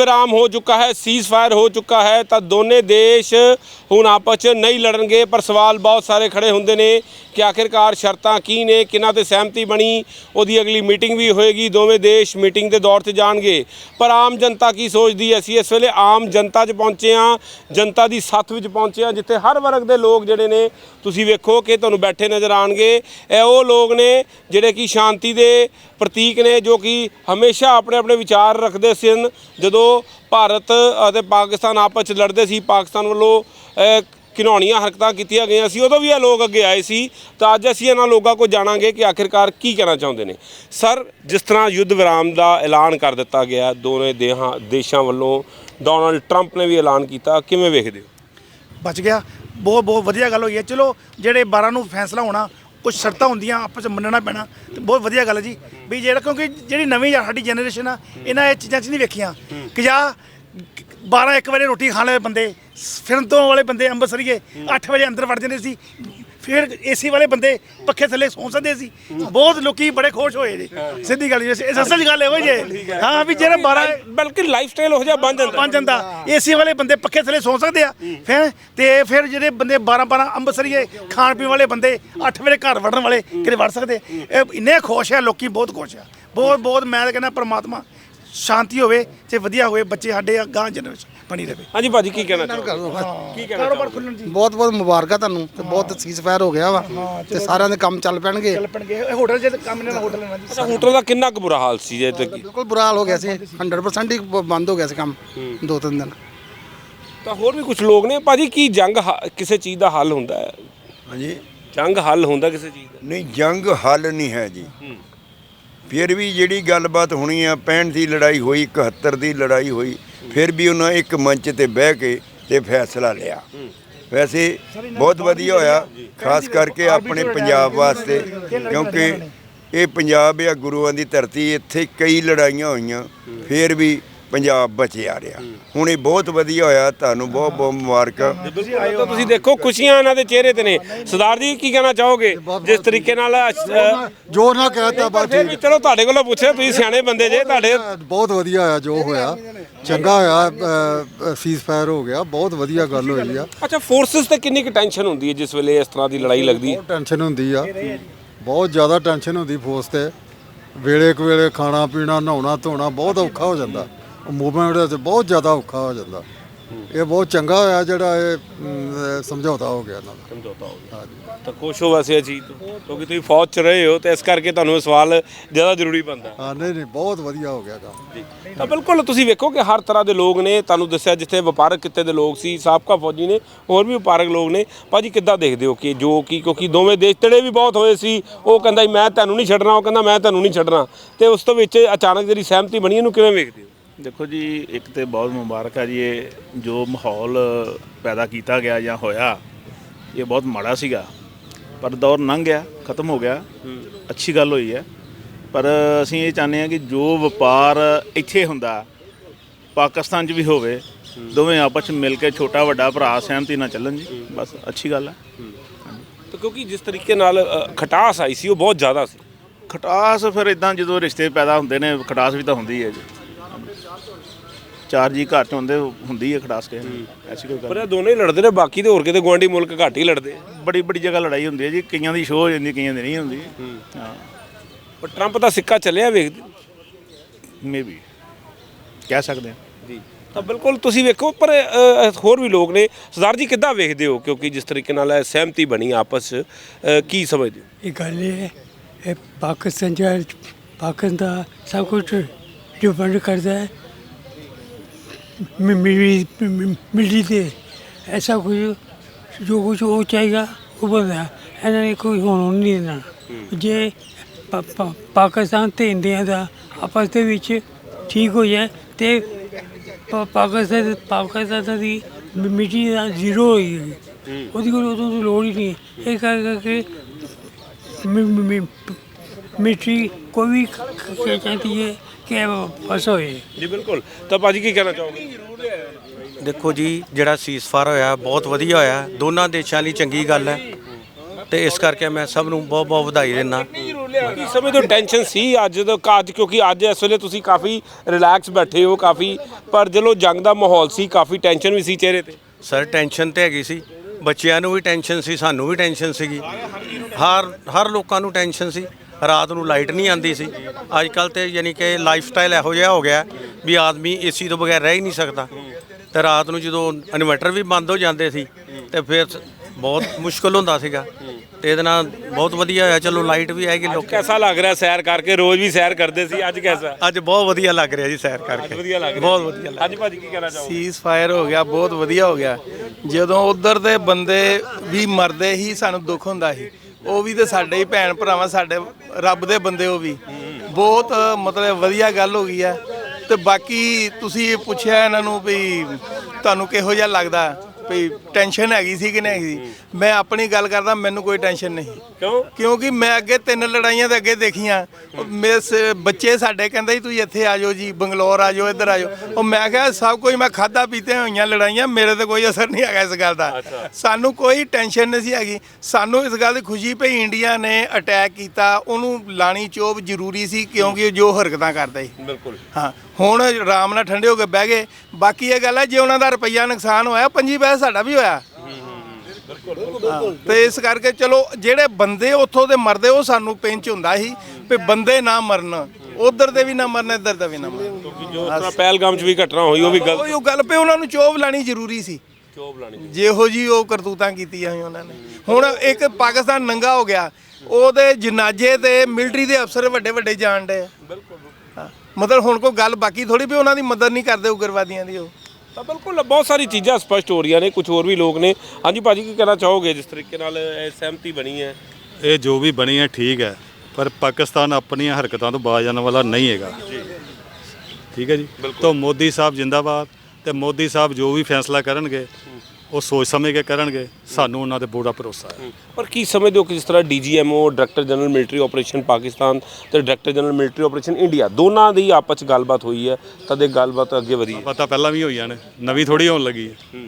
ਵਿਰਾਮ ਹੋ ਚੁੱਕਾ ਹੈ ਸੀਜ਼ ਫਾਇਰ ਹੋ ਚੁੱਕਾ ਹੈ, ਤਾਂ ਦੋਨੇ ਦੇਸ਼ ਹੁਣ ਆਪਸ 'ਚ ਨਹੀਂ ਲੜਨਗੇ, ਪਰ ਸਵਾਲ ਬਹੁਤ ਸਾਰੇ ਖੜੇ ਹੁੰਦੇ ਨੇ ਕਿ ਆਖਿਰਕਾਰ ਸ਼ਰਤਾਂ ਕੀ ਨੇ ਕਿਨਾਂ ਤੇ ਸਹਿਮਤੀ ਬਣੀ, ਉਹਦੀ ਅਗਲੀ ਮੀਟਿੰਗ ਵੀ ਹੋਏਗੀ, ਦੋਵੇਂ ਦੇਸ਼ ਮੀਟਿੰਗ ਦੇ ਦੌਰ ਤੇ ਜਾਣਗੇ। ਪਰ ਆਮ ਜਨਤਾ ਕੀ ਸੋਚਦੀ ਹੈ? ਅਸੀਂ ਇਸ ਵੇਲੇ ਆਮ ਜਨਤਾ 'ਚ ਪਹੁੰਚੇ ਹਾਂ, ਜਨਤਾ ਦੀ ਸੱਥ ਵਿੱਚ ਪਹੁੰਚੇ ਹਾਂ, ਜਿੱਥੇ ਹਰ ਵਰਗ ਦੇ ਲੋਕ ਜਿਹੜੇ ਨੇ, ਤੁਸੀਂ ਵੇਖੋ ਕਿ ਤੁਹਾਨੂੰ ਬੈਠੇ ਨਜ਼ਰ ਆਣਗੇ। ਇਹ ਉਹ ਲੋਕ ਨੇ ਜਿਹੜੇ ਕਿ ਸ਼ਾਂਤੀ ਦੇ ਪ੍ਰਤੀਕ ਨੇ, ਜੋ ਕਿ ਹਮੇਸ਼ਾ ਆਪਣੇ ਆਪਣੇ ਵਿਚਾਰ ਰੱਖਦੇ ਸਨ, ਜਦੋਂ ਭਾਰਤ ਅਤੇ ਪਾਕਿਸਤਾਨ ਆਪਸ 'ਚ ਲੜਦੇ ਸੀ, ਪਾਕਿਸਤਾਨ ਵੱਲੋਂ ਘਿਨੌਣੀਆਂ ਹਰਕਤਾਂ ਕੀਤੀਆਂ ਗਈਆਂ ਸੀ। ਉਦੋਂ ਵੀ ਇਹ ਲੋਕ ਅੱਗੇ ਆਏ ਸੀ। ਤਾਂ ਅੱਜ ਅਸੀਂ ਇਹਨਾਂ ਲੋਕਾਂ ਕੋਲ ਜਾਣਾਂਗੇ ਕਿ ਆਖਿਰਕਾਰ ਕੀ ਕਹਿਣਾ ਚਾਹੁੰਦੇ ਨੇ। ਸਰ, ਜਿਸ ਤਰ੍ਹਾਂ ਯੁੱਧ ਵਿਰਾਮ ਦਾ ਐਲਾਨ ਕਰ ਦਿੱਤਾ ਗਿਆ ਦੋਨੇ ਦੇਹਾਂ, ਦੇਸ਼ਾਂ ਵੱਲੋਂ ਡੋਨਲਡ ਟਰੰਪ ਨੇ ਵੀ ਐਲਾਨ ਕੀਤਾ। ਕਿਵੇਂ ਵੇਖਦੇ ਹੋ? ਬਚ ਗਿਆ। ਬਹੁਤ ਬਹੁਤ ਵਧੀਆ ਗੱਲ ਹੋਈ ਹੈ। ਚਲੋ, ਜਿਹੜੇ 12 ਨੂੰ ਫੈਸਲਾ ਹੋਣਾ ਕੁਝ ਸ਼ਰਤਾਂ ਹੁੰਦੀਆਂ ਆਪਸ ਵਿੱਚ ਮੰਨਣਾ ਪੈਣਾ। ਤੇ ਬਹੁਤ ਵਧੀਆ ਗੱਲ ਹੈ ਜੀ। ਵੀ ਜਿਹੜਾ ਕਿਉਂਕਿ ਜਿਹੜੀ ਨਵੀਂ ਸਾਡੀ ਜਨਰੇਸ਼ਨ ਆ, ਇਹਨਾਂ ਇਹ ਚੀਜ਼ਾਂ 'ਚ ਨਹੀਂ ਵੇਖੀਆਂ। ਕਿ ਜਾਂ 12 1 ਵਜੇ ਰੋਟੀ ਖਾਣ ਵਾਲੇ ਬੰਦੇ, ਫਿਰਨ ਤੋਂ ਵਾਲੇ ਬੰਦੇ ਅੰਮ੍ਰਿਤਸਰੀਏ 8 ਵਜੇ ਅੰਦਰ ਵੜ ਜਾਂਦੇ ਸੀ। ਫਿਰ ਏਸੀ ਵਾਲੇ ਬੰਦੇ ਪੱਖੇ ਥੱਲੇ ਸੌਂ ਸਕਦੇ ਸੀ। ਬਹੁਤ ਲੋਕੀ ਬੜੇ ਖੁਸ਼ ਹੋਏ ਜੀ। ਸਿੱਧੀ ਗੱਲ ਜੀ ਇਹ ਅਸਲ ਗੱਲ ਇਹੋ ਜੀ ਹਾਂ। ਵੀ ਜਿਹੜੇ 12 ਬਲਕਿ ਲਾਈਫ ਸਟਾਈਲ ਹੋ ਜਾ ਬਣ ਜਾਂਦਾ। ਬਣ ਜਾਂਦਾ। ਏਸੀ ਵਾਲੇ ਬੰਦੇ ਪੱਖੇ ਥੱਲੇ ਸੌ ਸਕਦੇ ਆ। ਫਿਰ ਤੇ ਫਿਰ ਜਿਹੜੇ ਬੰਦੇ 12 12 ਅੰਬਸਰੀਏ ਖਾਣ ਪੀਣ ਵਾਲੇ ਬੰਦੇ 8 ਵਜੇ ਘਰ ਵੜਨ ਵਾਲੇ ਕਿਤੇ ਵੜ ਸਕਦੇ। ਇਹ ਇੰਨੇ ਖੁਸ਼ ਆ ਲੋਕੀ ਬਹੁਤ ਖੁਸ਼ ਆ। ਬਹੁਤ ਬਹੁਤ ਮੈਂ ਤਾਂ ਕਹਿੰਦਾ ਪ੍ਰਮਾਤਮਾ ਸ਼ਾਂਤੀ ਹੋਵੇ ਤੇ ਵਧੀਆ ਹੋਵੇ ਬੱਚੇ ਸਾਡੇ ਗਾਂ ਜਨਰੇਸ਼ਨ ਬਣੀ ਰਹੇ। ਹਾਂਜੀ ਭਾਜੀ ਕੀ ਕਹਿਣਾ ਚਾਹੁੰਦੇ ਕੀ ਕਹਿਣਾ ਕਾਰੋਬਾਰ ਖੁੱਲਣ ਜੀ। ਬਹੁਤ ਬਹੁਤ ਮੁਬਾਰਕਾਂ ਤੁਹਾਨੂੰ ਤੇ ਬਹੁਤ ਸੀਜ਼ ਫਾਇਰ ਹੋ ਗਿਆ ਵਾ ਤੇ ਸਾਰਿਆਂ ਦੇ ਕੰਮ ਚੱਲ ਪੈਣਗੇ। ਚੱਲ ਪਣਗੇ। ਇਹ ਹੋਟਲ ਜੇ ਕੰਮ ਇਹਨਾਂ ਦਾ ਹੋਟਲ ਲੈਣਾ ਜੀ। ਅੱਛਾ ਹੋਟਲ ਦਾ ਕਿੰਨਾ ਕੁ ਬੁਰਾ ਹਾਲ ਸੀ ਜੇ ਤੱਕ ਬਿਲਕੁਲ ਬੁਰਾ ਹਾਲ ਹੋ ਗਿਆ ਸੀ। 100% ਹੀ ਬ- ਬੰਦ ਹੋ ਗਿਆ ਸੀ ਕੰਮ ਦੋ ਤਿੰਨ ਦਿਨ। ਤਾਂ ਹੋਰ ਵੀ ਕੁਝ ਲੋਕ ਨੇ? ਭਾਜੀ ਕੀ ਜੰਗ ਹ- ਕਿਸੇ ਚੀਜ਼ ਦਾ ਹੱਲ ਹੁੰਦਾ ਹੈ? ਹਾਂਜੀ। ਜੰਗ ਹੱਲ ਹੁੰਦਾ ਕਿਸੇ ਚੀਜ਼ ਦਾ? ਨਹੀਂ ਜੰਗ ਹੱਲ ਨਹੀਂ ਹੈ ਜੀ। ਫਿਰ ਵੀ ਜਿਹੜੀ ਗੱਲਬਾਤ ਹੋਣੀ ਆ 65 ਦੀ ਲੜਾਈ ਹੋਈ 71 ਦੀ ਲੜਾਈ ਹੋਈ, ਫਿਰ ਵੀ ਉਹਨਾਂ ਇੱਕ ਮੰਚ ਤੇ ਬਹਿ ਕੇ ਤੇ ਫੈਸਲਾ ਲਿਆ। ਵੈਸੇ ਬਹੁਤ ਵਧੀਆ ਹੋਇਆ, ਖਾਸ ਕਰਕੇ ਆਪਣੇ ਪੰਜਾਬ ਵਾਸਤੇ, ਕਿਉਂਕਿ ਇਹ ਪੰਜਾਬ ਆ, ਗੁਰੂਆਂ ਦੀ ਧਰਤੀ, ਇੱਥੇ ਕਈ ਲੜਾਈਆਂ ਹੋਈਆਂ, ਫਿਰ ਵੀ ਪੰਜਾਬ ਬਚਿਆ ਰਿਹਾ। ਹੁਣ ਇਹ ਬਹੁਤ ਵਧੀਆ ਹੋਇਆ ਤੁਹਾਨੂੰ ਬਹੁਤ ਬਹੁਤ ਮੁਬਾਰਕਾਂ। ਤਾਂ ਤੁਸੀਂ ਦੇਖੋ ਖੁਸ਼ੀਆਂ ਇਹਨਾਂ ਦੇ ਚਿਹਰੇ ਤੇ ਨੇ। ਸਰਦਾਰ ਜੀ ਕੀ ਕਹਿਣਾ ਚਾਹੋਗੇ? ਜਿਸ ਤਰੀਕੇ ਨਾਲ ਅ, ਜੋ ਨਾ ਕਹਿਤਾ ਬਸ ਫਿਰ ਵੀ ਚਲੋ ਤੁਹਾਡੇ ਕੋਲੋਂ ਪੁੱਛਿਆ ਤੁਸੀਂ ਸਿਆਣੇ ਬੰਦੇ ਜੇ ਤੁਹਾਡੇ ਬਹੁਤ ਵਧੀਆ ਹੋਇਆ ਜੋ ਹੋਇਆ। ਚੰਗਾ ਹੋਇਆ ਸੀਜ਼ ਫਾਇਰ ਹੋ ਗਿਆ। ਬਹੁਤ ਵਧੀਆ ਗੱਲ ਹੋਈ ਆ। ਅੱਛਾ ਫੋਰਸਸ ਤੇ ਕਿੰਨੀ ਕੁ ਟੈਨਸ਼ਨ ਹੁੰਦੀ ਹੈ ਜਿਸ ਵੇਲੇ ਇਸ ਤਰ੍ਹਾਂ ਦੀ ਲੜਾਈ ਲੱਗਦੀ ਹੈ? ਬਹੁਤ ਟੈਨਸ਼ਨ ਹੁੰਦੀ ਆ। ਬਹੁਤ ਜ਼ਿਆਦਾ ਟੈਨਸ਼ਨ ਹੁੰਦੀ ਫੋਰਸ ਤੇ। ਵੇਲੇ ਕੁ ਵੇਲੇ ਖਾਣਾ ਪੀਣਾ ਨਹਾਉਣਾ ਧੋਣਾ ਬਹੁਤ ਔਖਾ ਹੋ ਜਾਂਦਾ। ਮੂਵਮੈਂਟ ਵਿੱਚ ਬਹੁਤ ਜ਼ਿਆਦਾ ਔਖਾ ਹੋ ਜਾਂਦਾ। ਇਹ ਬਹੁਤ ਚੰਗਾ ਹੋਇਆ ਜਿਹੜਾ ਇਹ ਅਮ, ਸਮਝੌਤਾ ਹੋ ਗਿਆ ਇਹਨਾਂ ਦਾ। ਸਮਝੌਤਾ ਹੋ ਗਿਆ। ਤਾਂ ਖੁਸ਼ ਹੋ ਵੈਸੇ ਇਹ ਚੀਜ਼ ਤੋਂ ਕਿਉਂਕਿ ਤੁਸੀਂ ਫੌਜ 'ਚ ਰਹੇ ਹੋ ਤੇ ਇਸ ਕਰਕੇ ਤੁਹਾਨੂੰ ਇਹ ਸਵਾਲ ਜ਼ਿਆਦਾ ਜ਼ਰੂਰੀ ਬਣਦਾ। ਹਾਂ ਨਹੀਂ ਨਹੀਂ ਬਹੁਤ ਵਧੀਆ ਹੋ ਗਿਆ ਕੰਮ। ਤਾਂ ਬਿਲਕੁਲ ਤੁਸੀਂ ਵੇਖੋ ਕਿ ਹਰ ਤਰ੍ਹਾਂ ਦੇ ਲੋਕ ਨੇ ਤੁਹਾਨੂੰ ਦੱਸਿਆ ਜਿੱਥੇ ਵਪਾਰਕ ਕਿੱਤੇ ਦੇ ਲੋਕ ਸੀ ਸਾਬਕਾ ਫੌਜੀ ਨੇ ਹੋਰ ਵੀ ਵਪਾਰਕ ਲੋਕ ਨੇ। ਭਾਜੀ ਕਿੱਦਾਂ ਦੇਖਦੇ ਹੋ ਕਿ ਜੋ ਕਿ ਕਿਉਂਕਿ ਦੋਵੇਂ ਦੇਸ਼ ਤੜੇ ਵੀ ਬਹੁਤ ਹੋਏ ਸੀ ਉਹ ਕਹਿੰਦਾ ਸੀ ਮੈਂ ਤੁਹਾਨੂੰ ਨਹੀਂ ਛੱਡਣਾ ਉਹ ਕਹਿੰਦਾ ਮੈਂ ਤੁਹਾਨੂੰ ਨਹੀਂ ਛੱਡਣਾ। ਤੇ ਉਸ ਤੋਂ ਵਿੱਚ ਅਚਾਨਕ ਜਿਹੜੀ ਸਹਿਮਤੀ ਬਣੀ ਇਹਨੂੰ ਕਿਵੇਂ ਵੇਖਦੇ ਹੋ? ਦੇਖੋ ਜੀ ਇੱਕ ਤੇ ਬਹੁਤ ਮੁਬਾਰਕ ਹੈ ਜੀ ਇਹ ਜੋ ਮਾਹੌਲ ਪੈਦਾ ਕੀਤਾ ਗਿਆ ਜਾਂ ਹੋਇਆ ਇਹ ਬਹੁਤ ਮਾੜਾ ਸੀਗਾ। ਪਰ ਦੌਰ ਲੰਘ ਗਿਆ ਖਤਮ ਹੋ ਗਿਆ। ਅੱਛੀ ਗੱਲ ਹੋਈ ਹੈ। ਪਰ ਅਸੀਂ ਇਹ ਚਾਹੁੰਦੇ ਹਾਂ ਕਿ ਜੋ ਵਪਾਰ ਇੱਥੇ ਹੁੰਦਾ ਪਾਕਿਸਤਾਨ 'ਚ ਵੀ ਹੋਵੇ ਦੋਵੇਂ ਆਪਸ 'ਚ ਮਿਲ ਕੇ ਛੋਟਾ ਵੱਡਾ ਭਰਾ ਸਹਿਮਤੀ ਨਾਲ ਚੱਲਣ ਜੀ ਬਸ ਅੱਛੀ ਗੱਲ ਹੈ। ਤਾਂ ਕਿਉਂਕਿ ਜਿਸ ਤਰੀਕੇ ਨਾਲ ਖਟਾਸ ਆਈ ਸੀ ਉਹ ਬਹੁਤ ਜ਼ਿਆਦਾ ਸੀ। ਖਟਾਸ ਫਿਰ ਇਦਾਂ ਜਦੋਂ ਰਿਸ਼ਤੇ ਪੈਦਾ ਹੁੰਦੇ ਨੇ ਖਟਾਸ ਵੀ ਤਾਂ ਹੁੰਦੀ ਹੈ ਜੀ। ਚਾਰ ਜੀ ਘਰ 'ਚ ਹੁੰਦੇ ਹੁੰਦੀ ਹੈ ਖਟਾਸ ਕੇ ਐਸੀ ਕੋਈ ਗੱਲ ਪਰ ਇਹ ਦੋਨੇ ਹੀ ਲੜਦੇ ਨੇ ਬਾਕੀ ਤੇ ਹੋਰ ਕਿਤੇ ਗਵਾਂਢੀ ਮੁਲਕ ਘੱਟ ਹੀ ਲੜਦੇ ਆ। ਬੜੀ ਬੜੀ ਜਗ੍ਹਾ ਲੜਾਈ ਹੁੰਦੀ ਹੈ ਜੀ ਕਈਆਂ ਦੀ ਸ਼ੋਅ ਹੋ ਜਾਂਦੀ ਕਈਆਂ ਦੀ ਨਹੀਂ ਹੁੰਦੀ। ਹਾਂ। ਪਰ ਟਰੰਪ ਦਾ ਸਿੱਕਾ ਚੱਲਿਆ ਵੇਖਦੇ ਮੇਬੀ ਕਹਿ ਸਕਦੇ ਹਾਂ। ਜੀ। ਤਾਂ ਬਿਲਕੁਲ ਤੁਸੀਂ ਵੇਖੋ ਪਰ ਅ, ਹੋਰ ਵੀ ਲੋਕ ਨੇ। ਸਰਦਾਰ ਜੀ ਕਿੱਦਾਂ ਵੇਖਦੇ ਹੋ? ਕਿਉਂਕਿ ਜਿਸ ਤਰੀਕੇ ਨਾਲ ਇਹ ਸਹਿਮਤੀ ਬਣੀ ਆਪਸ 'ਚ ਅ, ਕੀ ਸਮਝਦੇ ਹੋ? ਇਹ ਗੱਲ ਇਹ ਹੈ ਇਹ ਪਾਕਿਸਤਾਨ ਜਿਹੜਾ ਪਾਕਿਸਤਾਨ ਦਾ ਸਭ ਕੁਝ ਡਿਪੈਂਡ ਕਰਦਾ ਹੈ ਮਿਲੀ ਮਿਲੀ ਤੇ ਐਸਾ ਕੁਝ ਜੋ ਕੁਝ ਉਹ ਚਾਹੀਦਾ ਉਹ ਬੰਦਾ ਇਹਨਾਂ ਨੇ ਕੋਈ ਹੋਣ ਨਹੀਂ ਦੇਣਾ। ਜੇ ਪਾਕਿਸਤਾਨ ਤੇ ਇੰਡੀਆ ਦਾ ਆਪਸ ਦੇ ਵਿੱਚ ਠੀਕ ਹੋ ਜਾਏ ਤੇ ਪਾਕਿਸਤਾਨ ਪਾਕਿਸਤਾਨ ਦੀ ਮਿੱਟੀ ਦਾ ਜ਼ੀਰੋ ਹੋ। ਜਾਏਗੀ ਉਹਦੀ ਕੋਈ ਉਦੋਂ ਦੀ ਲੋੜ ਹੀ ਨਹੀਂ। ਇਹ ਕਰ ਕਰਕੇ ਮਿੱਟੀ ਕੋਈ ਵੀ ਕਹਿ ਚਾਹਤੀ ਹੈ ਕਿ ਫਸ ਹੋਏ। ਜੀ ਬਿਲਕੁਲ। ਤਾਂ ਭਾਜੀ ਕੀ ਕਹਿਣਾ ਚਾਹੋਗੇ? ਦੇਖੋ ਜੀ ਜਿਹੜਾ ਸੀਜ਼ਫਾਇਰ ਹੋਇਆ ਬਹੁਤ ਵਧੀਆ ਹੋਇਆ। ਦੋਨਾਂ ਦੇਸ਼ਾਂ ਲਈ ਚੰਗੀ ਗੱਲ ਹੈ। ਤੇ ਇਸ ਕਰਕੇ ਮੈਂ ਸਭ ਨੂੰ ਬਹੁਤ ਬਹੁਤ ਵਧਾਈ ਦਿੰਦਾ। ਇਸ ਸਮੇਂ ਤੋਂ ਟੈਨਸ਼ਨ ਸੀ ਅੱਜ ਤੋਂ ਅੱਜ ਕਿਉਂਕਿ ਅੱਜ ਇਸ ਵੇਲੇ ਤੁਸੀਂ ਕਾਫੀ ਰਿਲੈਕਸ ਬੈਠੇ ਹੋ ਕਾਫੀ। ਪਰ ਜਦੋਂ ਜੰਗ ਦਾ ਮਾਹੌਲ ਸੀ ਕਾਫੀ ਟੈਨਸ਼ਨ ਵੀ ਸੀ ਚਿਹਰੇ ਤੇ। ਸਰ ਟੈਨਸ਼ਨ ਤੇ ਹੈਗੀ ਸੀ। ਬੱਚਿਆਂ ਨੂੰ ਵੀ ਟੈਨਸ਼ਨ ਸੀ ਸਾਨੂੰ ਵੀ ਟੈਨਸ਼ਨ ਸੀਗੀ। ਹਰ ਹਰ ਲੋਕਾਂ ਨੂੰ ਟੈਨਸ਼ਨ ਸੀ। ਰਾਤ ਨੂੰ ਲਾਈਟ ਨਹੀਂ ਆਂਦੀ ਸੀ। ਅੱਜ ਕੱਲ ਤੇ ਯਾਨੀ ਕਿ ਲਾਈਫ ਸਟਾਈਲ ਇਹੋ ਜਿਹਾ ਹੋ ਗਿਆ ਵੀ ਆਦਮੀ ਏਸੀ ਤੋਂ ਬਗੈਰ ਰਹਿ ਹੀ ਨਹੀਂ ਸਕਦਾ। ਤੇ ਰਾਤ ਨੂੰ ਜਦੋਂ ਇਨਵਰਟਰ ਵੀ ਬੰਦ ਹੋ ਜਾਂਦੇ ਸੀ ਤੇ ਫਿਰ ਬਹੁਤ ਮੁਸ਼ਕਲ ਹੁੰਦਾ ਸੀਗਾ। ਤੇ ਇਹਦੇ ਨਾਲ ਬਹੁਤ ਵਧੀਆ ਹੋਇਆ ਚਲੋ ਲਾਈਟ ਵੀ ਆਏਗੀ ਲੋਕ ਕੈਸਾ ਲੱਗ ਰਿਹਾ ਸੈਰ ਕਰਕੇ? ਰੋਜ਼ ਵੀ ਸੈਰ ਕਰਦੇ ਸੀ ਅੱਜ ਕੈਸਾ? ਅੱਜ ਬਹੁਤ ਵਧੀਆ ਲੱਗ ਰਿਹਾ ਜੀ ਸੈਰ ਕਰਕੇ। ਵਧੀਆ ਲੱਗ ਰਿਹਾ। ਬਹੁਤ ਵਧੀਆ ਲੱਗ ਹਾਂਜੀ ਭਾਜੀ ਕੀ ਕਹਿਣਾ ਚਾਹੋਗੇ? ਸੀਜ਼ ਫਾਇਰ ਹੋ ਗਿਆ ਬਹੁਤ ਵਧੀਆ ਹੋ ਗਿਆ। ਜਦੋਂ ਉਧਰ ਦੇ ਬੰਦੇ ਵੀ ਮਰਦੇ ਹੀ ਸਾਨੂੰ ਦੁੱਖ ਹੁੰਦਾ ਸੀ ਉਹ ਵੀ ਤੇ ਸਾਡੇ ਹੀ ਭੈਣ ਭਰਾਵਾਂ ਸਾਡੇ ਰੱਬ ਦੇ ਬੰਦੇ ਹੋ ਵੀ। ਬਹੁਤ, ਮਤਲਬ ਵਧੀਆ ਗੱਲ ਹੋ ਗਈ ਹੈ ਤੇ ਬਾਕੀ ਤੁਸੀਂ ਪੁੱਛਿਆ ਇਹਨਾਂ ਨੂੰ ਵੀ ਤੁਹਾਨੂੰ ਕਿਹੋ ਜਿਹਾ ਲੱਗਦਾ? ਵੀ ਟੈਨਸ਼ਨ ਹੈਗੀ ਸੀ ਕਿ ਨਹੀਂ ਹੈਗੀ ਸੀ। ਮੈਂ ਆਪਣੀ ਗੱਲ ਕਰਦਾ ਮੈਨੂੰ ਕੋਈ ਟੈਨਸ਼ਨ ਨਹੀਂ। ਕਿਉਂ? ਕਿਉਂਕਿ ਮੈਂ ਅੱਗੇ ਤਿੰਨ ਲੜਾਈਆਂ ਦੇ ਅੱਗੇ ਦੇਖੀਆਂ। ਮੇਰੇ ਬੱਚੇ ਸਾਡੇ ਕਹਿੰਦੇ ਸੀ ਤੁਸੀਂ ਇੱਥੇ ਆ ਜਾਓ ਜੀ ਬੰਗਲੌਰ ਆ ਜਾਓ ਇੱਧਰ ਆ ਜਾਓ। ਉਹ ਮੈਂ ਕਿਹਾ ਸਭ ਕੁਝ ਮੈਂ ਖਾਦਾ ਪੀਤੇ ਹੋਈਆਂ ਲੜਾਈਆਂ ਮੇਰੇ ਤੇ ਕੋਈ ਅਸਰ ਨਹੀਂ ਹੈਗਾ ਇਸ ਗੱਲ ਦਾ। ਸਾਨੂੰ ਕੋਈ ਟੈਨਸ਼ਨ ਨਹੀਂ ਸੀ ਹੈਗੀ। ਸਾਨੂੰ ਇਸ ਗੱਲ ਦੀ ਖੁਸ਼ੀ ਪਈ ਇੰਡੀਆ ਨੇ ਅਟੈਕ ਕੀਤਾ। ਉਹਨੂੰ ਲਾਣੀ ਚੋਬ ਜ਼ਰੂਰੀ ਸੀ ਕਿਉਂਕਿ ਉਹ ਜੋ ਹਰਕਤਾਂ ਕਰਦਾ ਸੀ। ਬਿਲਕੁਲ। ਹਾਂ ਹੁਣ ਆਰਾਮ ਨਾਲ ਠੰਡੇ ਹੋ ਕੇ ਬਹਿ ਗਏ। ਬਾਕੀ ਇਹ ਗੱਲ ਹੈ ਜੇ ਉਹਨਾਂ ਦਾ ਰੁਪਈਆ ਨੁਕਸਾਨ ਹੋਇਆ ਪੰਜੀ ਪੈਸੇ ਸਾਡਾ ਵੀ ਹੋਇਆ। ਤੇ ਇਸ ਕਰਕੇ ਚਲੋ ਜਿਹੜੇ ਬੰਦੇ ਉੱਥੋਂ ਦੇ ਮਰਦੇ ਉਹ ਸਾਨੂੰ ਪਿੰਚ ਹੁੰਦਾ ਸੀ ਵੀ ਬੰਦੇ ਨਾ ਮਰਨ। ਉਧਰ ਦੇ ਵੀ ਨਾ ਮਰਨ ਇੱਧਰ ਦੇ ਵੀ ਨਾ ਮਰਨ। ਜੋ ਇਸ ਤਰ੍ਹਾਂ ਪਹਿਲਗਾਮ ਚ ਵੀ ਘਟਨਾ ਹੋਈ ਉਹ ਵੀ ਗਲਤ। ਉਹ ਗੱਲ ਪੇ ਉਹਨਾਂ ਨੂੰ ਚੋਬ ਲਾਣੀ ਜ਼ਰੂਰੀ ਸੀ। ਚੋਬ ਲਾਣੀ ਜਿਹੋ ਜੀ ਉਹ ਕਰਤੂਤਾਂ ਕੀਤੀਆਂ ਸੀ ਉਹਨਾਂ ਨੇ। ਹੁਣ ਇੱਕ ਪਾਕਿਸਤਾਨ ਨੰਗਾ ਹੋ ਗਿਆ। ਉਹਦੇ ਜਨਾਜੇ ਤੇ ਮਿਲਟਰੀ ਦੇ ਅਫਸਰ ਵੱਡੇ ਵੱਡੇ ਜਾਣ ਡੇ ਬਿਲਕੁਲ ਮਤਲਬ ਹੁਣ ਕੋਈ ਗੱਲ ਬਾਕੀ ਥੋੜੀ ਵੀ ਉਹਨਾਂ ਦੀ ਮਦਦ ਨਹੀਂ ਕਰਦੇ ਉਗਰਵਾਦੀਆਂ ਦੀ ਉਹ। ਤਾਂ ਬਿਲਕੁਲ ਬਹੁਤ ਸਾਰੀ ਚੀਜ਼ਾਂ ਸਪਸ਼ਟ ਹੋ ਰਹੀਆਂ ਨੇ ਕੁਝ ਹੋਰ ਵੀ ਲੋਕ ਨੇ। ਹਾਂਜੀ ਭਾਜੀ ਕੀ ਕਹਿਣਾ ਚਾਹੋਗੇ ਜਿਸ ਤਰੀਕੇ ਨਾਲ ਇਹ ਸਹਿਮਤੀ ਬਣੀ ਹੈ? ਇਹ ਜੋ ਵੀ ਬਣੀ ਹੈ ਠੀਕ ਹੈ। ਪਰ ਪਾਕਿਸਤਾਨ ਆਪਣੀਆਂ ਹਰਕਤਾਂ ਤੋਂ ਬਾਜ਼ ਆਉਣ ਵਾਲਾ ਨਹੀਂ ਹੈਗਾ। ਠੀਕ ਹੈ ਜੀ? ਤਾਂ ਮੋਦੀ ਸਾਹਿਬ ਜਿੰਦਾਬਾਦ ਤੇ ਮੋਦੀ ਸਾਹਿਬ ਜੋ ਵੀ ਫੈਸਲਾ ਕਰਨਗੇ ਉਹ ਸੋਚ ਸਮਝ ਕੇ ਕਰਨਗੇ ਸਾਨੂੰ ਉਹਨਾਂ ਤੇ ਪੂਰਾ ਭਰੋਸਾ ਹੈ। ਪਰ ਕੀ ਸਮਝਦੇ ਹੋ ਕਿ ਜਿਸ ਤਰ੍ਹਾਂ DGMO director general military operation Pakistan ਤੇ director general military operation India ਦੋਨਾਂ ਦੀ ਆਪਸ ਚ ਗੱਲਬਾਤ ਹੋਈ ਹੈ ਤਦ ਇਹ ਗੱਲਬਾਤ ਅੱਗੇ ਵਧੀ ਹੈ। ਪਤਾ ਪਹਿਲਾਂ ਵੀ ਹੋਈਆਂ ਨੇ ਨਵੀਂ ਥੋੜੀ ਹੋਣ ਲੱਗੀ ਹੈ।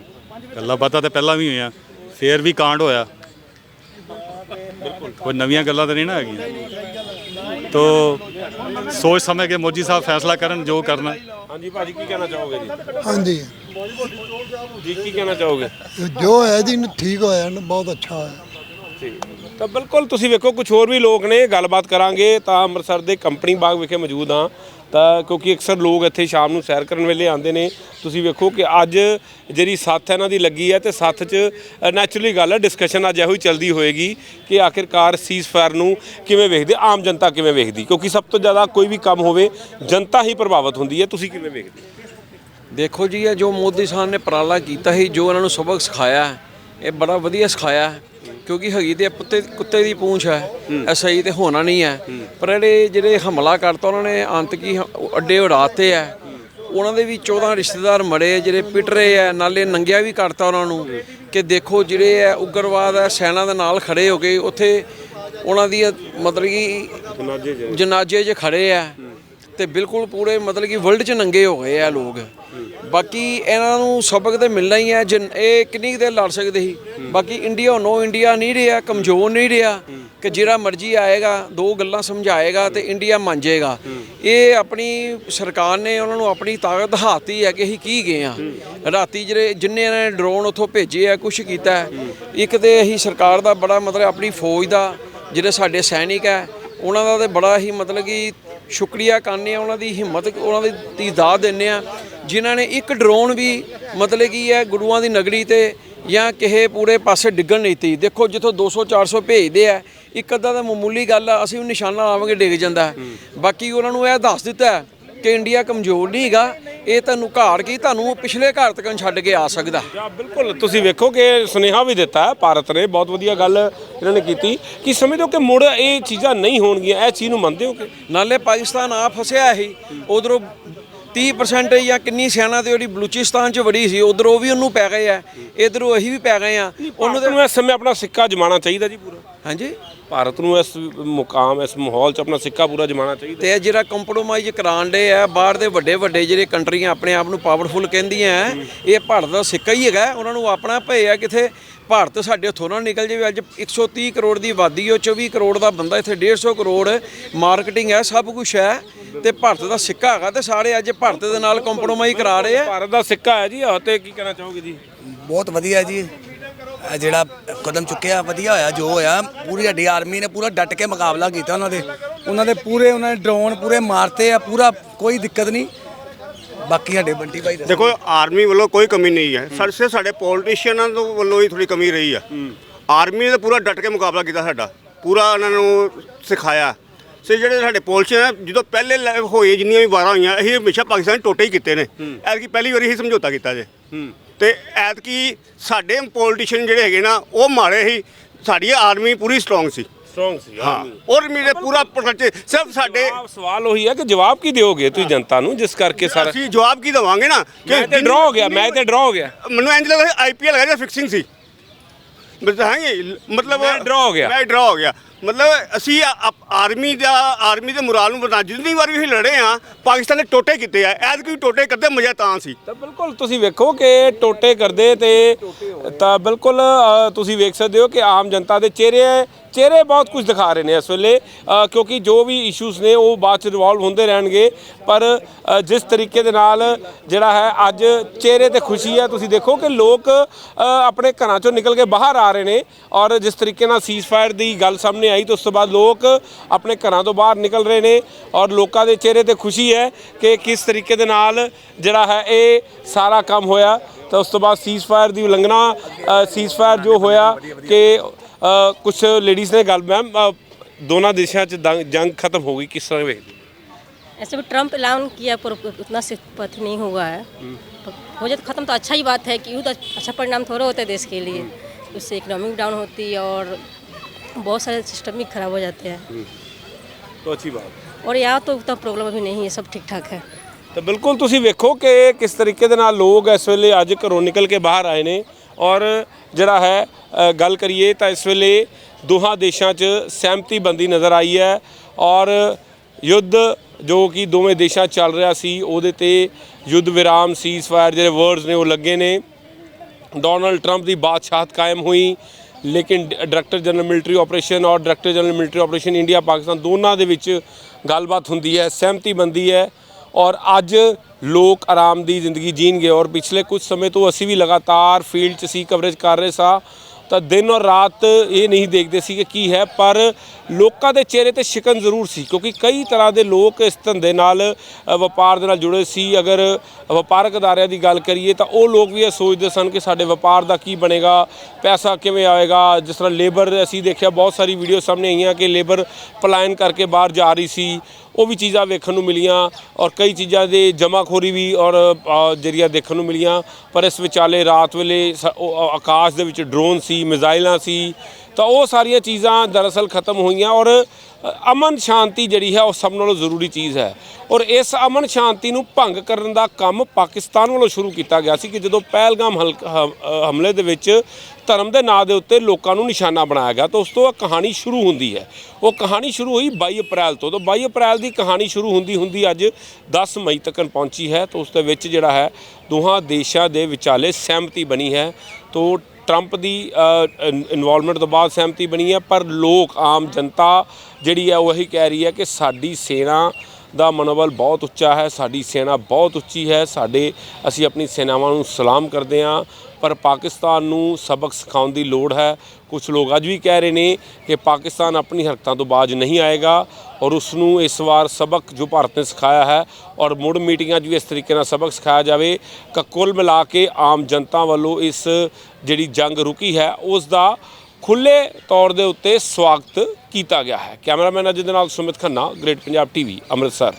ਗੱਲਾਂ ਬਾਤਾਂ ਤੇ ਪਹਿਲਾਂ ਵੀ ਹੋਈਆਂ ਫੇਰ ਵੀ ਕਾਂਡ ਹੋਇਆ। ਕੋਈ ਨਵੀਆਂ ਗੱਲਾਂ ਤਾਂ ਨਹੀਂ ਨਾ ਹੈਗੀਆਂ। ਤੋ ਸੋਚ ਸਮਝ ਕੇ ਮੋਦੀ ਸਾਹਿਬ ਫੈਸਲਾ ਕਰਨ ਜੋ ਕਰਨਾ। ਹਾਂਜੀ ਭਾਜੀ ਕੀ ਕਹਿਣਾ ਚਾਹੋਗੇ ਜੀ? ਹਾਂਜੀ। ਜੀ ਕੀ ਕਹਿਣਾ ਚਾਹੋਗੇ? ਜੋ ਹੈ ਜੀ ਠੀਕ ਹੋਇਆ ਨਾ ਬਹੁਤ ਅੱਛਾ ਹੋਇਆ। ਤਾਂ ਬਿਲਕੁਲ ਤੁਸੀਂ ਵੇਖੋ ਕੁਝ ਹੋਰ ਵੀ ਲੋਕ ਨੇ ਗੱਲਬਾਤ ਕਰਾਂਗੇ। ਤਾਂ ਅੰਮ੍ਰਿਤਸਰ ਦੇ ਕੰਪਨੀ ਬਾਗ ਵਿਖੇ ਮੌਜੂਦ ਹਾਂ। ਤਾਂ ਕਿਉਂਕਿ ਅਕਸਰ ਲੋਕ ਇੱਥੇ ਸ਼ਾਮ ਨੂੰ ਸੈਰ ਕਰਨ ਵੇਲੇ ਆਉਂਦੇ ਨੇ, ਤੁਸੀਂ ਵੇਖੋ ਕਿ ਅੱਜ ਜਿਹੜੀ ਸੱਥ ਇਹਨਾਂ ਦੀ ਲੱਗੀ ਹੈ ਤੇ ਸੱਥ 'ਚ ਨੈਚੁਰਲੀ ਗੱਲ ਹੈ ਡਿਸਕਸ਼ਨ ਅੱਜ ਇਹੋ ਹੀ ਚੱਲਦੀ ਹੋਏਗੀ ਕਿ ਆਖਿਰਕਾਰ ਸੀਜ਼ ਫਾਇਰ ਨੂੰ ਕਿਵੇਂ ਵੇਖਦੇ, ਆਮ ਜਨਤਾ ਕਿਵੇਂ ਵੇਖਦੀ? ਕਿਉਂਕਿ ਸਭ ਤੋਂ ਜ਼ਿਆਦਾ ਕੋਈ ਵੀ ਕੰਮ ਹੋਵੇ, ਜਨਤਾ ਹੀ ਪ੍ਰਭਾਵਿਤ ਹੁੰਦੀ ਹੈ, ਤੁਸੀਂ ਕਿਵੇਂ ਵੇਖਦੇ? ਦੇਖੋ ਜੀ, ਇਹ ਜੋ ਮੋਦੀ ਸਾਹਿਬ ਨੇ ਪ੍ਰਾਲਾ ਕੀਤਾ ਸੀ, ਜੋ ਇਹਨਾਂ ਨੂੰ ਸਬਕ ਸਿਖਾਇਆ, ਇਹ ਬੜਾ ਵਧੀਆ ਸਿਖਾਇਆ। ਕਿਉਂਕਿ ਹੈਗੀ ਤੇ ਕੁੱਤੇ ਕੁੱਤੇ ਦੀ ਪੂੰਛ ਹੈ ਇਹ ਸਹੀ ਤੇ ਹੋਣਾ ਨਹੀਂ ਹੈ। ਪਰ ਜਿਹੜੇ ਜਿਹੜੇ ਹਮਲਾ ਕਰਤਾ ਉਹਨਾਂ ਨੇ ਆਤੰਕੀ ਹ- ਅੱਡੇ ਉਡਾਤੇ ਹੈ। ਉਹਨਾਂ ਦੇ ਵੀ 14 ਰਿਸ਼ਤੇਦਾਰ ਮਰੇ ਜਿਹੜੇ ਪਿਟ ਰਹੇ ਆ ਨਾਲੇ ਨੰਗਿਆ ਵੀ ਕਰਤਾ ਉਹਨਾਂ ਨੂੰ ਕਿ ਦੇਖੋ ਜਿਹੜੇ ਹੈ ਉਗਰਵਾਦ ਹੈ ਸੈਨਾ ਦੇ ਨਾਲ ਖੜੇ ਹੋ ਕੇ ਉੱਥੇ ਉਹਨਾਂ ਦੀ ਮਤਲਬ ਕਿ ਜਨਾਜੇ 'ਚ ਖੜੇ ਆ ਤੇ ਬਿਲਕੁਲ ਪੂਰੇ ਮਤਲਬ ਕਿ ਵਰਲਡ 'ਚ ਨੰਗੇ ਹੋ ਗਏ ਆ ਲੋਕ। ਬਾਕੀ ਇਹਨਾਂ ਨੂੰ ਸਬਕ ਤੇ ਮਿਲਣਾ ਹੀ ਹੈ ਜਿਨ- ਇਹ ਕਿੰਨੀ ਕੁ ਦੇਰ ਲੜ ਸਕਦੇ ਸੀ? ਬਾਕੀ ਇੰਡੀਆ ਨੋ ਇੰਡੀਆ ਨਹੀਂ ਰਿਹਾ, ਕਮਜ਼ੋਰ ਨਹੀਂ ਰਿਹਾ, ਕਿ ਜਿਹੜਾ ਮਰਜ਼ੀ ਆਏਗਾ, ਦੋ ਗੱਲਾਂ ਸਮਝਾਏਗਾ ਤੇ ਇੰਡੀਆ ਮੰਨ ਜਾਏਗਾ ਇਹ ਆਪਣੀ ਸਰਕਾਰ ਨੇ ਉਹਨਾਂ ਨੂੰ ਆਪਣੀ ਤਾਕਤ ਦਿਖਾਤੀ ਹੈ ਕਿ ਅਸੀਂ ਕੀ ਗਏ ਆ ਰਾਤੀ ਜਿਹੜੇ ਜਿੰਨੇ ਇਹਨਾਂ ਨੇ ਡਰੋਨ ਉੱਥੋਂ ਭੇਜੇ ਆ ਕੁਝ ਕੀਤਾ ਇੱਕ ਤੇ ਅਸੀਂ ਸਰਕਾਰ ਦਾ ਬੜਾ ਮਤਲਬ ਆਪਣੀ ਫੌਜ ਦਾ, ਜਿਹੜੇ ਸਾਡੇ ਸੈਨਿਕ ਹੈ, ਉਹਨਾਂ ਦਾ ਤੇ ਬੜਾ ਹੀ ਮਤਲਬ ਕਿ ਸ਼ੁਕਰੀਆ ਕਰਨੇ ਆ ਉਹਨਾਂ ਦੀ ਹਿੰਮਤ ਉਹਨਾਂ ਦੀ ਦੀ ਦਾਦ ਦਿੰਨੇ ਆ। ਜਿਨ੍ਹਾਂ ਨੇ ਇੱਕ ਡਰੋਨ ਵੀ ਮਤਲਬ ਕੀ ਹੈ ਗੁਰੂਆਂ ਦੀ ਨਗਰੀ ਤੇ ਜਾਂ ਕਿਸੇ ਪੂਰੇ ਪਾਸੇ ਡਿੱਗਣ ਨਹੀਂ ਤੀ। ਦੇਖੋ ਜਿੱਥੋਂ 200 400 ਭੇਜਦੇ ਆ ਇੱਕ ਅੱਧਾ ਤਾਂ ਮਾਮੂਲੀ ਗੱਲ ਆ ਅਸੀਂ ਵੀ ਨਿਸ਼ਾਨਾ ਲਾਵਾਂਗੇ ਡਿੱਗ ਜਾਂਦਾ। ਬਾਕੀ ਉਹਨਾਂ ਨੂੰ ਇਹ ਦੱਸ ਦਿੱਤਾ ਕਿ ਇੰਡੀਆ ਕਮਜ਼ੋਰ ਨਹੀਂ ਹੈਗਾ। ਇਹ ਤੁਹਾਨੂੰ ਘਾਰ ਕੀ? ਤੁਹਾਨੂੰ ਪਿਛਲੇ ਘਰ ਤੱਕ ਛੱਡ ਕੇ ਆ ਸਕਦਾ। ਜਾਂ ਬਿਲਕੁਲ ਤੁਸੀਂ ਵੇਖੋ ਕਿ ਸੁਨੇਹਾ ਵੀ ਦਿੱਤਾ ਹੈ ਭਾਰਤ ਨੇ ਬਹੁਤ ਵਧੀਆ ਗੱਲ ਇਹਨਾਂ ਨੇ ਕੀਤੀ ਕਿ ਸਮਝਦੇ ਹੋ ਕਿ ਮੁੜ ਇਹ ਚੀਜ਼ਾਂ ਨਹੀਂ ਹੋਣਗੀਆਂ ਇਹ ਚੀਜ਼ ਨੂੰ ਮੰਨਦੇ ਹੋ ਕਿ? ਨਾਲੇ ਪਾਕਿਸਤਾਨ ਆ ਫਸਿਆ ਸੀ ਉਧਰੋਂ 30% ਜਾਂ ਕਿੰਨੀ ਸੈਨਾ ਤੇ ਉਹਦੀ ਬਲੂਚਿਸਤਾਨ ਚ ਵੜੀ ਸੀ ਉਧਰੋਂ ਉਹ ਵੀ ਉਹਨੂੰ ਪੈ ਗਏ ਆ ਇਧਰੋਂ ਅਸੀਂ ਵੀ ਪੈ ਗਏ ਆ। ਉਹਨੂੰ ਇਸ ਸਮੇਂ ਆਪਣਾ ਸਿੱਕਾ ਜਮਾਣਾ ਚਾਹੀਦਾ ਜੀ ਪੂਰਾ। ਹਾਂਜੀ। ਭਾਰਤ ਨੂੰ ਇਸ ਮੁਕਾਮ ਇਸ ਮਾਹੌਲ 'ਚ ਆਪਣਾ ਸਿੱਕਾ ਪੂਰਾ ਜਮਾਉਣਾ ਚਾਹੀਦਾ। ਤੇ ਇਹ ਜਿਹੜਾ ਕੰਪਰੋਮਾਈਜ਼ ਕਰਾਉਣ ਦੇ ਆ ਬਾਹਰ ਦੇ ਵੱਡੇ ਵੱਡੇ ਜਿਹੜੇ ਕੰਟਰੀਆਂ ਆਪਣੇ ਆਪ ਨੂੰ ਪਾਵਰਫੁਲ ਕਹਿੰਦੀਆਂ ਹੈ, ਇਹ ਭਾਰਤ ਦਾ ਸਿੱਕਾ ਹੀ ਹੈਗਾ। ਉਹਨਾਂ ਨੂੰ ਆਪਣਾ ਭਏ ਆ ਕਿਥੇ ਭਾਰਤ ਸਾਡੇ ਹੱਥੋਂ ਨਾ ਨਿਕਲ ਜਾਵੇ। ਅੱਜ 130 ਕਰੋੜ ਦੀ ਆਬਾਦੀ ਉਹ 24 ਕਰੋੜ ਦਾ ਬੰਦਾ ਇੱਥੇ 150 ਕਰੋੜ ਮਾਰਕੀਟਿੰਗ ਹੈ ਸਭ ਕੁਝ ਹੈ ਤੇ ਭਾਰਤ ਦਾ ਸਿੱਕਾ ਹੈਗਾ ਤੇ ਸਾਰੇ ਅੱਜ ਭਾਰਤ ਦੇ ਨਾਲ ਕੰਪਰੋਮਾਈਜ਼ ਕਰਾ ਰਹੇ ਆ। ਭਾਰਤ ਦਾ ਸਿੱਕਾ ਹੈ ਜੀ ਆਹ ਤੇ ਕੀ ਕਹਿਣਾ ਚਾਹੋਗੇ ਜੀ? ਬਹੁਤ ਵਧੀਆ ਜੀ। ਜਿਹੜਾ ਕਦਮ ਚੁੱਕਿਆ ਵਧੀਆ ਹੋਇਆ ਜੋ ਹੋਇਆ ਪੂਰੀ ਸਾਡੀ ਆਰਮੀ ਨੇ ਪੂਰਾ ਡਟ ਕੇ ਮੁਕਾਬਲਾ ਕੀਤਾ ਉਹਨਾਂ ਦੇ। ਉਹਨਾਂ ਦੇ ਪੂਰੇ ਉਹਨਾਂ ਨੇ ਡਰੋਨ ਪੂਰੇ ਮਾਰਤੇ ਆ ਪੂਰਾ ਕੋਈ ਦਿੱਕਤ ਨਹੀਂ। ਬਾਕੀ ਸਾਡੇ ਬੰਟੀ ਭਾਈ ਦੱਸੋ। ਦੇਖੋ ਆਰਮੀ ਵੱਲੋਂ ਕੋਈ ਕਮੀ ਨਹੀਂ ਹੈ। ਸਾਡੇ ਸਿਰਫ ਸਾਡੇ ਪੋਲੀਟੀਸ਼ੀਅਨਾਂ ਤੋਂ ਵੱਲੋਂ ਹੀ ਥੋੜੀ ਕਮੀ ਰਹੀ ਆ। ਆਰਮੀ ਨੇ ਤਾਂ ਪੂਰਾ ਡਟ ਕੇ ਮੁਕਾਬਲਾ ਕੀਤਾ ਸਾਡਾ। ਪੂਰਾ ਉਹਨਾਂ ਨੂੰ ਸਿਖਾਇਆ। ਸੇ ਜਿਹੜੇ ਸਾਡੇ ਪੋਲੀਟੀਸ਼ੀਅਨ ਆ ਜਦੋਂ ਪਹਿਲੇ ਹੋਏ ਜਿੰਨੀਆਂ ਵੀ ਵਾਰਾਂ ਹੋਈਆਂ ਅਸੀਂ ਹਮੇਸ਼ਾ ਪਾਕਿਸਤਾਨ ਟੋਟੇ ਹੀ ਕੀਤੇ ਨੇ। ਐਤਕੀ ਪਹਿਲੀ ਵਾਰੀ ਹੀ ਸਮਝੌਤਾ ਕੀਤਾ ਜੇ। ਤੇ ਐਤਕੀ ਸਾਡੇ ਪੋਲੀਟੀਸ਼ੀਅਨ ਜਿਹੜੇ ਹੈਗੇ ਨਾ ਉਹ ਮਾਰੇ ਸੀ। ਸਾਡੀ ਆਰਮੀ ਪੂਰੀ ਸਟਰੋਂਗ ਸੀ। ਸਟਰੋਂਗ ਸੀ ਹਾਂ। ਔਰ ਮੇਰੇ ਪੂਰਾ ਪ੍ਰੋਟੈਕਟ ਸਿਰਫ ਸਾਡੇ ਸਵਾਲ ਉਹੀ ਹੈ ਕਿ ਜਵਾਬ ਕੀ ਦਿਓਗੇ ਤੁਸੀਂ ਜਨਤਾ ਨੂੰ ਜਿਸ ਕਰਕੇ ਸਾਰਾ ਅਸੀਂ ਜਵਾਬ ਕੀ ਦਵਾਂਗੇ ਨਾ? ਮੈਂ ਤੇ ਡਰਾ ਹੋ ਗਿਆ ਮੈਂ ਤੇ ਡਰਾ ਹੋ ਗਿਆ। ਮੈਨੂੰ ਇੰਜ ਲੱਗਦਾ ਆਈਪੀਐਲ ਹੈਗਾ ਜਾਂ ਫਿਕਸਿੰਗ ਸੀ। ਬਤਾਹਾਂਗੇ ਮਤਲਬ ਮੈਂ draw ਹੋ ਗਿਆ। ਮੈਂ ਡਰਾ ਹੋ ਗਿਆ। ਮਤਲਬ ਅਸੀਂ ਆ- ਆਰਮੀ ਦਾ ਆਰਮੀ ਦੇ ਮੁਰਾਲ ਨੂੰ ਬਣਾ ਜਿੰਨੀ ਵਾਰ ਵੀ ਅਸੀਂ ਲੜੇ ਆ ਪਾਕਿਸਤਾਨ ਨੇ ਟੋਟੇ ਕੀਤੇ ਆ। ਐਦ ਕੋਈ ਟੋਟੇ ਕਰਦੇ ਮਜ਼ਾ ਤਾਂ ਸੀ। ਤਾਂ ਬਿਲਕੁਲ ਤੁਸੀਂ ਵੇਖੋ ਕਿ ਟੋਟੇ ਕਰਦੇ ਤੇ ਤਾਂ ਬਿਲਕੁਲ ਅ, ਤੁਸੀਂ ਵੇਖ ਸਕਦੇ ਹੋ ਕਿ ਆਮ ਜਨਤਾ ਦੇ ਚਿਹਰੇ ਚਿਹਰੇ ਬਹੁਤ ਕੁਝ ਦਿਖਾ ਰਹੇ ਨੇ ਇਸ ਵੇਲੇ। ਅ, ਕਿਉਂਕਿ ਜੋ ਵੀ ਇਸ਼ੂਜ਼ ਨੇ ਉਹ ਬਾਅਦ ਚ ਰਿਵੋਲਵ ਹੁੰਦੇ ਰਹਿਣਗੇ। ਪਰ ਅ, ਜਿਸ ਤਰੀਕੇ ਦੇ ਨਾਲ ਜਿਹੜਾ ਹੈ ਅੱਜ ਚਿਹਰੇ ਤੇ ਖੁਸ਼ੀ ਹੈ ਤੁਸੀਂ ਦੇਖੋ ਕਿ ਲੋਕ ਅ, ਆਪਣੇ ਘਰਾਂ ਚੋਂ ਨਿਕਲ ਕੇ ਬਾਹਰ ਆ ਰਹੇ ਨੇ। ਔਰ ਜਿਸ ਤਰੀਕੇ ਨਾਲ ਸੀਜ਼ਫਾਇਰ ਦੀ ਗੱਲ ਸਾਹਮਣੇ ਆਈ ਤਾਂ ਉਸ ਤੋਂ ਬਾਅਦ ਲੋਕ ਆਪਣੇ ਘਰਾਂ ਤੋਂ ਬਾਹਰ ਨਿਕਲ ਰਹੇ ਨੇ ਔਰ ਲੋਕਾਂ ਦੇ ਚਿਹਰੇ ਤੇ ਖੁਸ਼ੀ ਹੈ ਕਿ ਕਿਸ ਤਰੀਕੇ ਦੇ ਨਾਲ ਜਿਹੜਾ ਹੈ ਇਹ ਸਾਰਾ ਕੰਮ ਹੋਇਆ ਤਾਂ ਉਸ ਤੋਂ ਬਾਅਦ ਸੀਜ਼ਫਾਇਰ ਦੀ ਉਲੰਘਣਾ ਸੀਜ਼ਫਾਇਰ ਜੋ ਹੋਇਆ ਕਿ ਕੁਝ ਲੇਡੀਜ਼ ਨੇ ਗੱਲ ਮੈਮ ਦੋਨਾਂ ਦੇਸ਼ਾਂ 'ਚ ਦੰਗ- ਜੰਗ ਖਤਮ ਹੋ ਗਈ ਕਿਸ ਤਰ੍ਹਾਂ ਵੇਖਦੇ ऐसे भी ट्रम्प ऐलान किया पर उतना से पथ नहीं हुआ है हो जाए तो ख़त्म तो अच्छा ही बात है कि युद्ध अच्छा परिणाम थोड़ा होता है देश के लिए उससे इकोनॉमिक डाउन होती है और बहुत सारे सिस्टम भी खराब हो जाते हैं तो अच्छी बात और यहाँ तो उतना प्रॉब्लम अभी नहीं है सब ठीक ठाक है ਤਾਂ ਬਿਲਕੁਲ ਤੁਸੀਂ ਵੇਖੋ ਕਿ ਕਿਸ ਤਰੀਕੇ ਦੇ ਨਾਲ ਲੋਕ ਇਸ ਵੇਲੇ ਅੱਜ ਘਰੋਂ ਨਿਕਲ ਕੇ ਬਾਹਰ ਆਏ ਨੇ ਔਰ ਜਿਹੜਾ ਹੈ ਅ, ਗੱਲ ਕਰੀਏ ਤਾਂ ਇਸ ਵੇਲੇ ਦੋਹਾਂ ਦੇਸ਼ਾਂ 'ਚ ਸਹਿਮਤੀ ਬੰਦੀ ਨਜ਼ਰ ਆਈ ਹੈ ਔਰ ਯੁੱਧ ਜੋ ਕਿ ਦੋਵੇਂ ਦੇਸ਼ਾਂ 'ਚ ਚੱਲ ਰਿਹਾ ਸੀ ਉਹਦੇ ਤੇ ਯੁੱਧ ਵਿਰਾਮ ਸੀਜ਼ਫਾਇਰ ਜਿਹੜੇ ਵਰਡਸ ਨੇ ਉਹ ਲੱਗੇ ਨੇ ਡੋਨਲਡ ਟਰੰਪ ਦੀ ਬਾਦਸ਼ਾਹਤ ਕਾਇਮ ਹੋਈ ਲੇਕਿਨ ਡਾਇਰੈਕਟਰ ਜਨਰਲ ਮਿਲਟਰੀ ਆਪਰੇਸ਼ਨ ਔਰ director general military operation India Pakistan ਦੋਨਾਂ ਦੇ ਵਿੱਚ ਗੱਲਬਾਤ ਹੁੰਦੀ ਹੈ, ਸਹਿਮਤੀ ਬੰਦੀ ਹੈ ਔਰ ਅੱਜ ਲੋਕ ਆਰਾਮ ਦੀ ਜ਼ਿੰਦਗੀ ਜੀਣਗੇ ਔਰ ਪਿਛਲੇ ਕੁਝ ਸਮੇਂ ਤੋਂ ਅਸੀਂ ਵੀ ਲਗਾਤਾਰ ਫੀਲਡ 'ਚ ਸੀ ਕਵਰੇਜ ਕਰ ਰਹੇ ਸਾਂ। ਤਾਂ ਦਿਨ ਔਰ ਰਾਤ ਇਹ ਨਹੀਂ ਦੇਖਦੇ ਸੀ ਕਿ ਕੀ ਹੈ ਪਰ ਲੋਕਾਂ ਦੇ ਚਿਹਰੇ ਤੇ ਸ਼ਿਕਨ ਜ਼ਰੂਰ ਸੀ ਕਿਉਂਕਿ ਕਈ ਤਰ੍ਹਾਂ ਦੇ ਲੋਕ ਇਸ ਧੰਦੇ ਨਾਲ ਵਪਾਰ ਦੇ ਨਾਲ ਜੁੜੇ ਸੀ। ਅਗਰ ਵਪਾਰਕ ਅਦਾਰਿਆਂ ਦੀ ਗੱਲ ਕਰੀਏ ਤਾਂ ਉਹ ਲੋਕ ਵੀ ਇਹ ਸੋਚਦੇ ਸਨ ਕਿ ਸਾਡੇ ਵਪਾਰ ਦਾ ਕੀ ਬਣੇਗਾ ਪੈਸਾ ਕਿਵੇਂ ਆਏਗਾ। ਜਿਸ ਤਰ੍ਹਾਂ ਲੇਬਰ ਅਸੀਂ ਦੇਖਿਆ ਬਹੁਤ ਸਾਰੀ ਵੀਡੀਓ ਸਾਹਮਣੇ ਆਈਆਂ ਕਿ ਲੇਬਰ ਪਲਾਇਨ ਕਰਕੇ ਬਾਹਰ ਜਾ ਰਹੀ ਸੀ ਉਹ ਵੀ ਚੀਜ਼ਾਂ ਵੇਖਣ ਨੂੰ ਮਿਲੀਆਂ ਔਰ ਕਈ ਚੀਜ਼ਾਂ ਦੇ ਜਮਾਖੋਰੀ ਵੀ ਔਰ ਅ, ਜਰੀਆ ਦੇਖਣ ਨੂੰ ਮਿਲੀਆਂ। ਪਰ ਇਸ ਵਿਚਾਲੇ ਰਾਤ ਵੇਲੇ ਸ- ਆਕਾਸ਼ ਦੇ ਵਿੱਚ ਡਰੋਨ ਸੀ ਮਿਜ਼ਾਈਲਾਂ ਸੀ, ਤਾਂ ਉਹ ਸਾਰੀਆਂ ਚੀਜ਼ਾਂ ਦਰਅਸਲ ਖਤਮ ਹੋਈਆਂ ਔਰ ਅਮਨ ਸ਼ਾਂਤੀ ਜਿਹੜੀ ਹੈ ਉਹ ਸਭ ਨਾਲੋਂ ਜ਼ਰੂਰੀ ਚੀਜ਼ ਹੈ। ਔਰ ਇਸ ਅਮਨ ਸ਼ਾਂਤੀ ਨੂੰ ਭੰਗ ਕਰਨ ਦਾ ਕੰਮ ਪਾਕਿਸਤਾਨ ਵੱਲੋਂ ਸ਼ੁਰੂ ਕੀਤਾ ਗਿਆ ਸੀ ਕਿ ਜਦੋਂ ਪਹਿਲਗਾਮ ਹਲਕ- ਹਮਲੇ ਦੇ ਵਿੱਚ ਧਰਮ ਦੇ ਨਾਂ ਦੇ ਉੱਤੇ ਲੋਕਾਂ ਨੂੰ ਨਿਸ਼ਾਨਾ ਬਣਾਇਆ ਗਿਆ, ਤਾਂ ਉਸ ਤੋਂ ਇਹ ਕਹਾਣੀ ਸ਼ੁਰੂ ਹੁੰਦੀ ਹੈ। ਉਹ ਕਹਾਣੀ ਸ਼ੁਰੂ ਹੋਈ 22 ਅਪ੍ਰੈਲ ਤੋਂ, ਤਾਂ 22 ਅਪ੍ਰੈਲ ਦੀ ਕਹਾਣੀ ਸ਼ੁਰੂ ਹੁੰਦੀ ਹੁੰਦੀ ਅੱਜ 10 ਮਈ ਤੱਕ ਪਹੁੰਚੀ ਹੈ, ਤਾਂ ਉਸ ਦੇ ਵਿੱਚ ਜਿਹੜਾ ਹੈ ਦੋਹਾਂ ਦੇਸ਼ਾਂ ਦੇ ਵਿਚਾਲੇ ਸਹਿਮਤੀ ਬਣੀ ਹੈ। ਤੋਂ ਟਰੰਪ ਦੀ ਇਨਵੋਲਵਮੈਂਟ ਤੋਂ ਬਾਅਦ ਸਹਿਮਤੀ ਬਣੀ ਹੈ, ਪਰ ਲੋਕ, ਆਮ ਜਨਤਾ ਜਿਹੜੀ ਹੈ ਉਹ ਇਹੀ ਕਹਿ ਰਹੀ ਹੈ ਕਿ ਸਾਡੀ ਸੈਨਾ ਦਾ ਮਨੋਬਲ ਬਹੁਤ ਉੱਚਾ ਹੈ, ਸਾਡੀ ਸੈਨਾ ਬਹੁਤ ਉੱਚੀ ਹੈ, ਸਾਡੇ, ਅਸੀਂ ਆਪਣੀ ਸੈਨਾਵਾਂ ਨੂੰ ਸਲਾਮ ਕਰਦੇ ਹਾਂ, ਪਰ ਪਾਕਿਸਤਾਨ ਨੂੰ ਸਬਕ ਸਿਖਾਉਣ ਦੀ ਲੋੜ ਹੈ। ਕੁਝ ਲੋਕ ਅੱਜ ਵੀ ਕਹਿ ਰਹੇ ਨੇ ਕਿ ਪਾਕਿਸਤਾਨ ਆਪਣੀ ਹਰਕਤਾਂ ਤੋਂ ਬਾਜ ਨਹੀਂ ਆਏਗਾ। ਔਰ ਉਸ ਨੂੰ ਇਸ ਵਾਰ ਸਬਕ ਜੋ ਭਾਰਤ ਨੇ ਸਿਖਾਇਆ ਹੈ ਔਰ ਮੁੜ ਮੀਟਿੰਗਾਂ 'ਚ ਵੀ ਇਸ ਤਰੀਕੇ ਨਾਲ ਸਬਕ ਸਿਖਾਇਆ ਜਾਵੇ, ਕਿ, ਕੁੱਲ ਮਿਲਾ ਕੇ ਆਮ ਜਨਤਾ ਵੱਲੋਂ ਇਸ ਜਿਹੜੀ ਜੰਗ ਰੁਕੀ ਹੈ ਉਸ ਦਾ ਖੁੱਲੇ ਤੌਰ ਦੇ ਉੱਤੇ ਸਵਾਗਤ ਕੀਤਾ ਗਿਆ ਹੈ। ਕੈਮਰਾਮੈਨ ਅਜੇ ਦੇ ਨਾਲ ਸੁਮਿਤ ਖੰਨਾ, ਗ੍ਰੇਟ ਪੰਜਾਬ ਟੀਵੀ, ਅੰਮ੍ਰਿਤਸਰ।